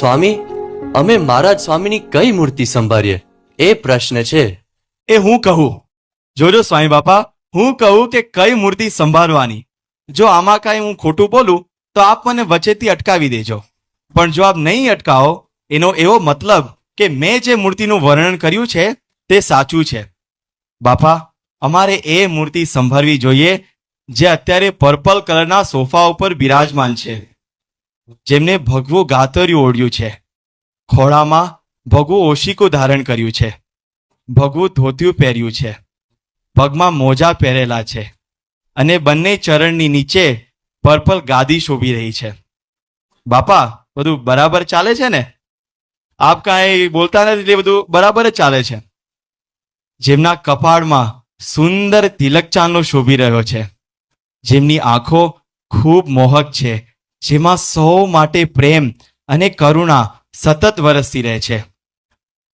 સ્વામી, અમે મહારાજ સ્વામીની કઈ મૂર્તિ સંભાળીએ? એ પ્રશ્ન છે. એ હું કહું. જોજો સ્વામી બાપા, હું કહું કે કઈ મૂર્તિ સંભાળવાની? જો આમાં કાંઈ હું ખોટું બોલું, તો આપ મને વચ્ચેથી અટકાવી દેજો. પણ જો આપ નહીં અટકાવો, એનો એવો મતલબ કે મેં જે મૂર્તિનું વર્ણન કર્યું છે, તે સાચું છે. બાપા, અમારે એ મૂર્તિ સંભાળવી જોઈએ, જે અત્યારે પર્પલ કલરના સોફા ઉપર બિરાજમાન છે. જેમને ભગવું ગાતર્યું ઓઢ્યું છે. ખોળામાં ભગવું ઓશિકું ધારણ કર્યું છે. ભગવું ધોતિયું પહેર્યું છે. પગમાં મોજા પહેરેલા છે. અને બંને ચરણની નીચે પર્પલ ગાદી શોભી રહી છે. બાપા, બધું બરાબર ચાલે છે ને? આપ કાંઈ બોલતા નથી એટલે બધું બરાબર જ ચાલે છે. જેમના કપાળમાં સુંદર તિલક ચાંદલો શોભી રહ્યો છે. જેમની આંખો ખૂબ મોહક છે. જેમાં સૌ માટે પ્રેમ અને કરુણા સતત વરસતી રહે છે.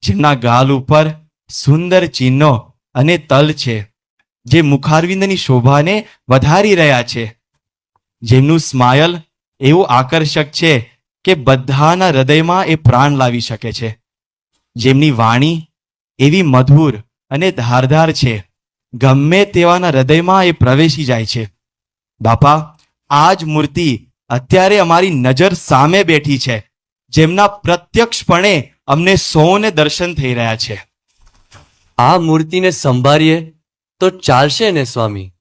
જેમના ગાલ ઉપર સુંદર ચિહ્નો અને તલ છે, જે મુખારવિંદની શોભાને વધારી રહ્યા છે. જેમનું સ્માયલ એવું આકર્ષક છે કે બધાના હૃદયમાં એ પ્રાણ લાવી શકે છે. જેમની વાણી એવી મધુર અને ધારધાર છે, ગમે તેવાના હૃદયમાં એ પ્રવેશી જાય છે. બાપા, આ જ મૂર્તિ અત્યારે અમારી નજર સામે બેઠી છે, જેમના પ્રત્યક્ષપણે અમને સૌને દર્શન થઈ રહ્યા છે. આ મૂર્તિને સંભાળીએ તો ચાલશે ને, સ્વામી?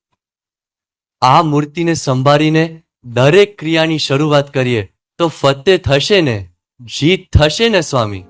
આ મૂર્તિને સંભાળીને દરેક ક્રિયાની શરૂઆત કરીએ તો ફતે થશે ને? જીત થશે ને, સ્વામી?